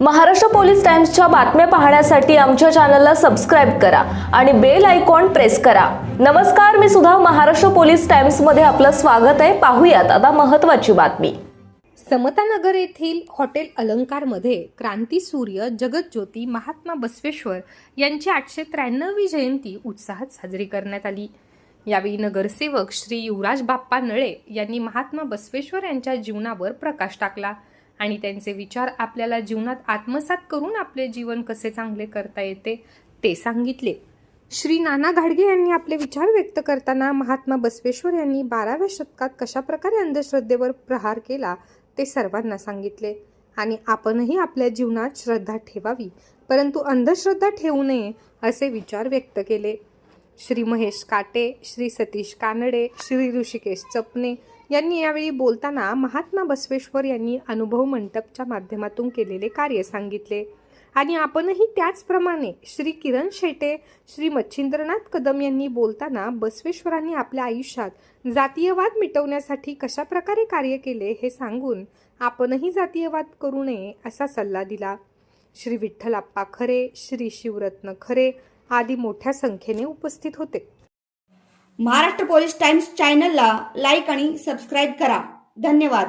Maharashtra police टाइम्सच्या बातम्या पाहण्यासाठी आमच्या चॅनलला सबस्क्राईब करा आणि बेल आयकॉन प्रेस करा. नमस्कार मी सुद्धा महाराष्ट्र पोलीस टाइम्समध्ये आपलं स्वागत आहे. पाहूयात आता महत्त्वाची बातमी. समतानगर येथील हॉटेल अलंकारमध्ये क्रांती सूर्य जगज्योती महात्मा बसवेश्वर यांची आठशे त्र्याण्णवी जयंती उत्साहात साजरी करण्यात आली. यावेळी नगरसेवक श्री युवराज बाप्पा नळे यांनी महात्मा बसवेश्वर यांच्या जीवनावर प्रकाश टाकला. आणि त्यांचे विचार आपल्याला जीवनात आत्मसात करून आपले जीवन कसे चांगले करता येते ते सांगितले. श्री नाना घाडगे यांनी आपले विचार व्यक्त करताना महात्मा बसवेश्वर यांनी बाराव्या शतकात कशाप्रकारे अंधश्रद्धेवर प्रहार केला ते सर्वांना सांगितले. आणि आपणही आपल्या जीवनात श्रद्धा ठेवावी परंतु अंधश्रद्धा ठेवू नये असे विचार व्यक्त केले. श्री महेश काटे श्री सतीश कानडे श्री ऋषिकेश चपने यांनी यावेळी बोलताना महात्मा बसवेश्वर यांनी अनुभव मंडपच्या माध्यमातून केलेले कार्य सांगितले. आणि आपणही त्याचप्रमाणे श्री किरण शेटे श्री मच्छिंद्रनाथ कदम यांनी बोलताना बसवेश्वरांनी आपल्या आयुष्यात जातीयवाद मिटवण्यासाठी कशा प्रकारे कार्य केले हे सांगून आपणही जातीयवाद करू नये असा सल्ला दिला. श्री विठ्ठलाप्पा खरे श्री शिवरत्न खरे आदी मोठ्या संख्येने उपस्थित होते. महाराष्ट्र पोलीस टाइम्स चॅनलला लाईक आणि सबस्क्राईब करा. धन्यवाद.